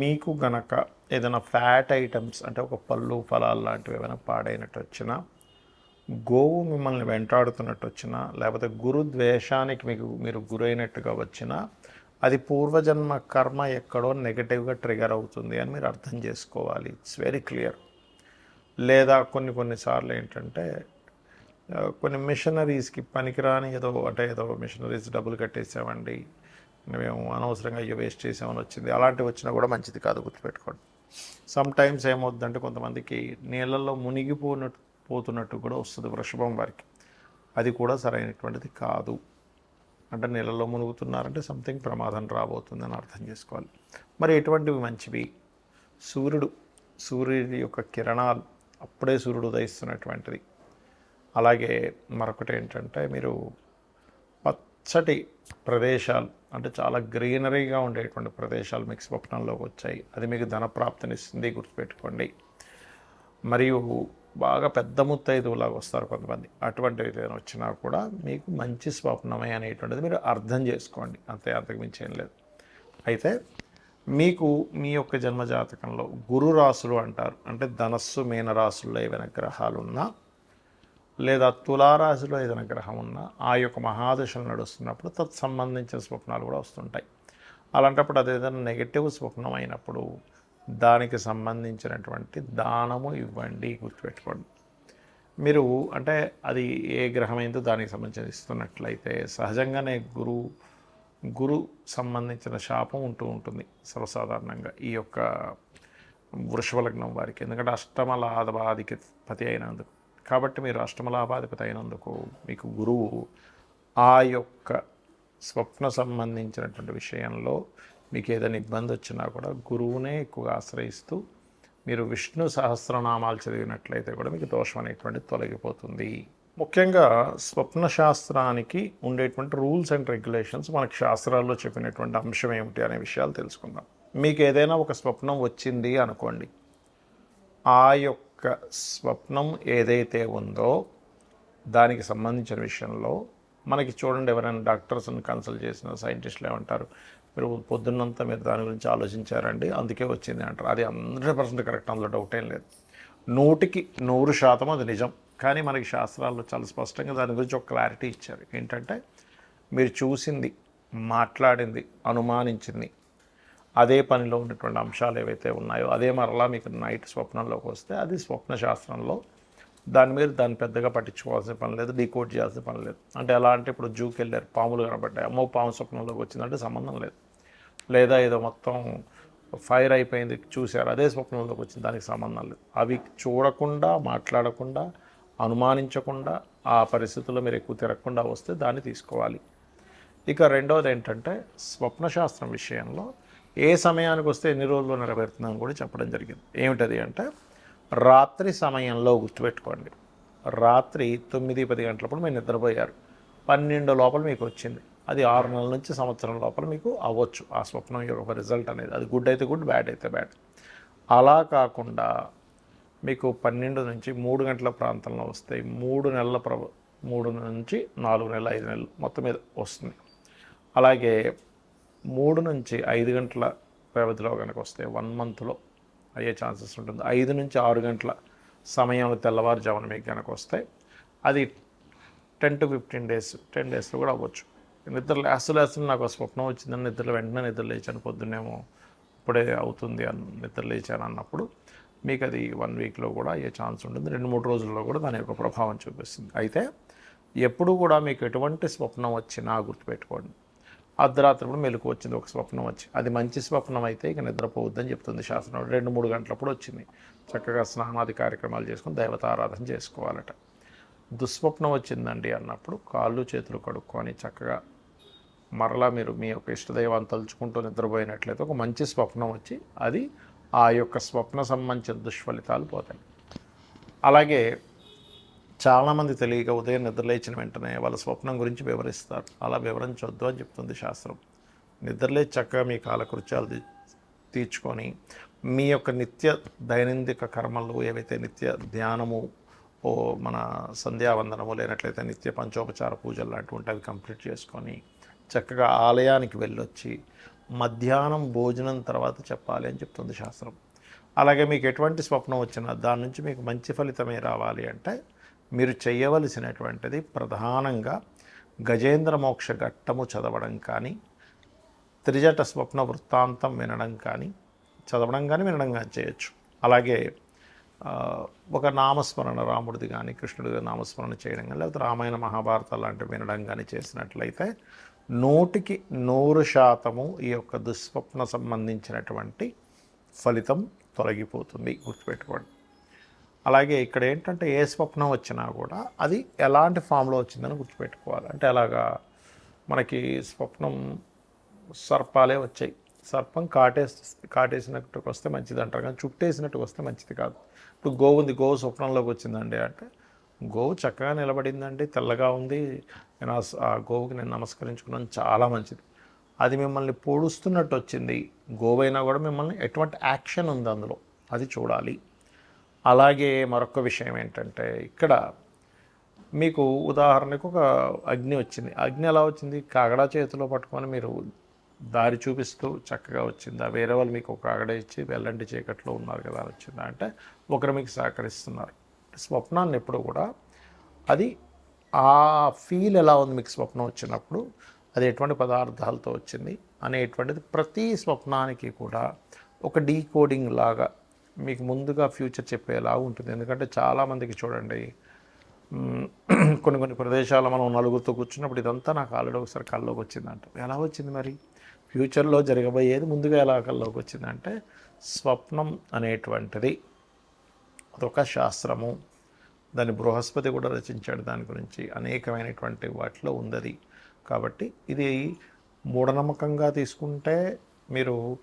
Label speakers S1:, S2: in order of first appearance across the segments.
S1: మీకు గనక ఏదైనా ఫ్యాట్ ఐటమ్స్ అంటే ఒక పళ్ళు ఫలాలు లాంటివి ఏమైనా పాడైనట్టు వచ్చినా గోవు మిమ్మల్ని వెంటాడుతున్నట్టు వచ్చినా లేకపోతే గురు ద్వేషానికి మీకు మీరు గురైనట్టుగా వచ్చినా అది పూర్వజన్మ కర్మ ఎక్కడో నెగటివ్గా ట్రిగర్ అవుతుంది అని మీరు అర్థం చేసుకోవాలి. ఇట్స్ వెరీ క్లియర్ లేదా కొన్ని కొన్నిసార్లు ఏంటంటే కొన్ని మిషనరీస్కి పనికిరాని ఏదో అంటే ఏదో మిషనరీస్ డబ్బులు కట్టేసామండి మేము అనవసరంగా అయ్యో వేస్ట్ చేసామని వచ్చింది. అలాంటివి వచ్చినా కూడా మంచిది కాదు గుర్తుపెట్టుకోండి. సమ్ టైమ్స్ ఏమవుతుందంటే కొంతమందికి నీళ్ళల్లో మునిగిపోనట్టు పోతున్నట్టు కూడా వస్తుంది వృషభం వారికి. అది కూడా సరైనటువంటిది కాదు. అంటే నీళ్ళలో మునుగుతున్నారంటే సంథింగ్ ప్రమాదం రాబోతుంది అని అర్థం చేసుకోవాలి. మరి ఎటువంటివి మంచివి? సూర్యుడు సూర్యుడి యొక్క కిరణాలు అప్పుడే సూర్యుడు ఉదయిస్తున్నటువంటిది. అలాగే మరొకటి ఏంటంటే మీరు పచ్చటి ప్రదేశాలు అంటే చాలా గ్రీనరీగా ఉండేటువంటి ప్రదేశాలు మీకు స్వప్నంలోకి వచ్చాయి. అది మీకు ధనప్రాప్తినిస్తుంది గుర్తుపెట్టుకోండి. మరియు బాగా పెద్ద ముత్తైదువులాగా వస్తారు కొంతమంది. అటువంటివి ఏదైనా వచ్చినా కూడా మీకు మంచి స్వప్నమే అనేటువంటిది మీరు అర్థం చేసుకోండి. అంతే అంతకుమించి ఏం లేదు. అయితే మీకు మీ యొక్క జన్మజాతకంలో గురు రాసులు అంటారు. అంటే ధనస్సు మీన రాసుల్లో ఏవైనా గ్రహాలు ఉన్నా లేదా తులారాశిలో ఏదైనా గ్రహం ఉన్నా ఆ యొక్క మహాదశలు నడుస్తున్నప్పుడు తత్ సంబంధించిన స్వప్నాలు కూడా వస్తుంటాయి. అలాంటప్పుడు అదేదైనా నెగటివ్ స్వప్నం అయినప్పుడు దానికి సంబంధించినటువంటి దానము ఇవ్వండి గుర్తుపెట్టుకోండి. మీరు అంటే అది ఏ గ్రహమైందో దానికి సంబంధించి ఇస్తున్నట్లయితే సహజంగానే గురు గురు సంబంధించిన శాపం ఉంటూ ఉంటుంది సర్వసాధారణంగా ఈ యొక్క వృషభ లగ్నం వారికి. ఎందుకంటే అష్టమ పతి అయినందుకు. కాబట్టి మీరు అష్టమలాభాధిపతి అయినందుకు మీకు గురువు ఆ యొక్క స్వప్న సంబంధించినటువంటి విషయంలో మీకు ఏదైనా ఇబ్బంది వచ్చినా కూడా గురువునే ఎక్కువగా ఆశ్రయిస్తూ మీరు విష్ణు సహస్రనామాలు చదివినట్లయితే కూడా మీకు దోషం అనేటువంటిది తొలగిపోతుంది. ముఖ్యంగా స్వప్న శాస్త్రానికి ఉండేటువంటి రూల్స్ అండ్ రెగ్యులేషన్స్ మనకు శాస్త్రాల్లో చెప్పినటువంటి అంశం ఏమిటి అనే విషయాలు తెలుసుకుందాం. మీకు ఏదైనా ఒక స్వప్నం వచ్చింది అనుకోండి ఆ యొక్క స్వప్నం ఏదైతే ఉందో దానికి సంబంధించిన విషయంలో మనకి చూడండి ఎవరైనా డాక్టర్స్ని కన్సల్ట్ చేసిన సైంటిస్టులు ఏమంటారు మీరు పొద్దున్నంతా మీరు దాని గురించి ఆలోచించారండి అందుకే వచ్చింది అంటారు. అది హండ్రెడ్ పర్సెంట్ కరెక్ట్ అందులో డౌట్ ఏం లేదు. నూటికి నూరు శాతం అది నిజం. కానీ మనకి శాస్త్రాల్లో చాలా స్పష్టంగా దాని గురించి ఒక క్లారిటీ ఇచ్చారు. ఏంటంటే మీరు చూసింది మాట్లాడింది అనుమానించింది అదే పనిలో ఉన్నటువంటి అంశాలు ఏవైతే ఉన్నాయో అదే మరలా మీకు నైట్ స్వప్నంలోకి వస్తే అది స్వప్న శాస్త్రంలో దాని మీద దాన్ని పెద్దగా పట్టించుకోవాల్సిన పని లేదు డీకోడ్ చేయాల్సిన పని లేదు. అంటే ఎలా అంటే ఇప్పుడు జూకి వెళ్ళారు పాములు కనబడ్డాయి అమ్మో పాము స్వప్నంలోకి వచ్చిందంటే సంబంధం లేదు. లేదా ఏదో మొత్తం ఫైర్ అయిపోయింది చూశారు అదే స్వప్నంలోకి వచ్చింది దానికి సంబంధం లేదు. అవి చూడకుండా మాట్లాడకుండా అనుమానించకుండా ఆ పరిస్థితుల్లో మీరు ఎక్కువ తిరగకుండా వస్తే దాన్ని తీసుకోవాలి. ఇక రెండవది ఏంటంటే స్వప్నశాస్త్రం విషయంలో ఏ సమయానికి వస్తే ఎన్ని రోజుల్లో నెరవేరుతుందని కూడా చెప్పడం జరిగింది. ఏమిటది అంటే రాత్రి సమయంలో గుర్తుపెట్టుకోండి. రాత్రి తొమ్మిది పది గంటలప్పుడు మీరు నిద్రపోయారు. పన్నెండు లోపల మీకు వచ్చింది. అది ఆరు నెలల నుంచి సంవత్సరం లోపల మీకు అవ్వచ్చు. ఆ స్వప్నం యొక్క రిజల్ట్ అనేది. అది గుడ్ అయితే గుడ్ బ్యాడ్ అయితే బ్యాడ్ అలా కాకుండా మీకు పన్నెండు నుంచి మూడు గంటల ప్రాంతంలో వస్తాయి మూడు నెలల ప్ర మూడు నుంచి నాలుగు నెలలు ఐదు నెలలు మొత్తం మీద వస్తుంది. అలాగే మూడు నుంచి ఐదు గంటల వ్యవధిలో కనుక వస్తే వన్ మంత్లో అయ్యే ఛాన్సెస్ ఉంటుంది. ఐదు నుంచి ఆరు గంటల సమయంలో తెల్లవారుజామున మీకు కనుక వస్తే అది ten to fifteen days ten డేస్లో కూడా అవ్వచ్చు. నిద్ర లేస్తూ లేస్తూ నాకు స్వప్నం వచ్చిందని నిద్ర వెంటనే నిద్ర లేచాను పొద్దున్నేమో ఇప్పుడే అవుతుంది అని నిద్ర లేచాను అన్నప్పుడు మీకు అది వన్ వీక్లో కూడా అయ్యే ఛాన్స్ ఉంటుంది. రెండు మూడు రోజుల్లో కూడా దాని యొక్క ప్రభావం చూపిస్తుంది. అయితే ఎప్పుడు కూడా మీకు ఎటువంటి స్వప్నం వచ్చినా గుర్తుపెట్టుకోండి. అర్ధరాత్రి కూడా మెలకు వచ్చింది ఒక స్వప్నం వచ్చి. అది మంచి స్వప్నం అయితే ఇక నిద్రపోవద్దని చెప్తుంది శాస్త్రం రెండు మూడు గంటలప్పుడు వచ్చింది. చక్కగా స్నానాది కార్యక్రమాలు చేసుకుని దేవతారాధన చేసుకోవాలట. దుస్వప్నం వచ్చిందండి అన్నప్పుడు కాళ్ళు చేతులు కడుక్కొని చక్కగా మరలా మీరు మీ యొక్క ఇష్టదైవాన్ని తలుచుకుంటూ నిద్రపోయినట్లయితే ఒక మంచి స్వప్నం వచ్చి అది ఆ యొక్క స్వప్న సంబంధించిన దుష్ఫలితాలు పోతాయి. అలాగే చాలామంది తెలియక ఉదయం నిద్రలేచిన వెంటనే వాళ్ళ స్వప్నం గురించి వివరిస్తారు. అలా వివరించొద్దు అని చెప్తుంది శాస్త్రం. నిద్రలేచి చక్కగా మీ కాలకృత్యాలు తీర్చుకొని మీ యొక్క నిత్య దైనందిక కర్మలు ఏవైతే నిత్య ధ్యానము ఓ మన సంధ్యావందనము లేనట్లయితే నిత్య పంచోపచార పూజలు లాంటివి ఉంటే అవి కంప్లీట్ చేసుకొని చక్కగా ఆలయానికి వెళ్ళొచ్చి మధ్యాహ్నం భోజనం తర్వాత చెప్పాలి అని చెప్తుంది శాస్త్రం. అలాగే మీకు ఎటువంటి స్వప్నం వచ్చినా దాని నుంచి మీకు మంచి ఫలితమే రావాలి అంటే మీరు చేయవలసినటువంటిది ప్రధానంగా గజేంద్ర మోక్ష ఘట్టము చదవడం కానీ త్రిజట స్వప్న వృత్తాంతం వినడం కానీ చదవడం కానీ వినడం కానీ చేయొచ్చు. అలాగే ఒక నామస్మరణ రాముడిది కానీ కృష్ణుడిది నామస్మరణ చేయడం కానీ లేకపోతే రామాయణ మహాభారత లాంటివి వినడం కానీ చేసినట్లయితే నూటికి నూరు శాతము ఈ యొక్క దుస్వప్న సంబంధించినటువంటి ఫలితం తొలగిపోతుంది. గుర్తుపెట్టుకోండి. అలాగే ఇక్కడ ఏంటంటే ఏ స్వప్నం వచ్చినా కూడా అది ఎలాంటి ఫామ్లో వచ్చిందని గుర్తుపెట్టుకోవాలి. అంటే అలాగా మనకి స్వప్నం సర్పాలే వచ్చాయి. సర్పం కాటేసి కాటేసినట్టుకు వస్తే మంచిది అంటారు కానీ చుట్టేసినట్టుకు వస్తే మంచిది కాదు. ఇప్పుడు గోవు ఉంది గోవు స్వప్నంలోకి వచ్చిందండి అంటే గోవు చక్కగా నిలబడిందండి తెల్లగా ఉంది. నేను ఆ గోవుకి నేను నమస్కరించుకున్నాను చాలా మంచిది. అది మిమ్మల్ని పొడుస్తున్నట్టు వచ్చింది. గోవైనా కూడా మిమ్మల్ని ఎటువంటి యాక్షన్ ఉంది అందులో? అది చూడాలి. అలాగే మరొక విషయం ఏంటంటే ఇక్కడ మీకు ఉదాహరణకు ఒక అగ్ని వచ్చింది. అగ్ని ఎలా వచ్చింది? కాగడా చేతిలో పట్టుకొని మీరు దారి చూపిస్తూ చక్కగా వచ్చిందా? వేరే వాళ్ళు మీకు ఒక ఆగడ ఇచ్చి వెల్లంటి చీకట్లో ఉన్నారు కదా వచ్చిందా? అంటే ఒకరు మీకు సహకరిస్తున్నారు. స్వప్నాన్ని ఎప్పుడు కూడా అది ఆ ఫీల్ ఎలా ఉంది మీకు స్వప్నం వచ్చినప్పుడు? అది ఎటువంటి పదార్థాలతో వచ్చింది? అనేటువంటిది ప్రతి స్వప్నానికి కూడా ఒక డీకోడింగ్ లాగా మీకు ముందుగా ఫ్యూచర్ చెప్పేలా ఉంటుంది. ఎందుకంటే చాలామందికి చూడండి కొన్ని కొన్ని ప్రదేశాలు మనం నలుగురితో కూర్చున్నప్పుడు ఇదంతా నాకు ఆల్రెడీ ఒకసారి కల్లోకి వచ్చిందంట. ఎలా వచ్చింది మరి? ఫ్యూచర్లో జరగబోయేది ముందుగా ఎలా కల్లోకి వచ్చిందంటే స్వప్నం అనేటువంటిది. అదొక శాస్త్రము. దాన్ని బృహస్పతి కూడా రచించాడు దాని గురించి. అనేకమైనటువంటి వాటిలో ఉందది. కాబట్టి ఇది మూఢనమ్మకంగా తీసుకుంటే మీరు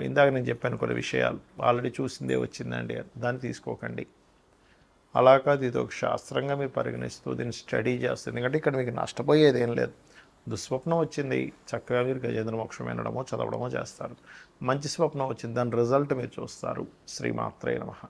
S1: ఇందాక నేను చెప్పాను కొన్ని విషయాలు. ఆల్రెడీ చూసిందే వచ్చిందండి. దాన్ని తీసుకోకండి. అలా కాదు ఇది ఒక శాస్త్రంగా మీరు పరిగణిస్తూ దీన్ని స్టడీ చేస్తుంది. ఎందుకంటే ఇక్కడ మీకు నష్టపోయేది ఏం లేదు. దుస్వప్నం వచ్చింది. చక్కగా మీరు గజేంద్ర మోక్షం వినడమో చదవడమో చేస్తారు. మంచి స్వప్నం వచ్చింది. దాని రిజల్ట్ మీరు చూస్తారు. శ్రీమాత్రే నమః.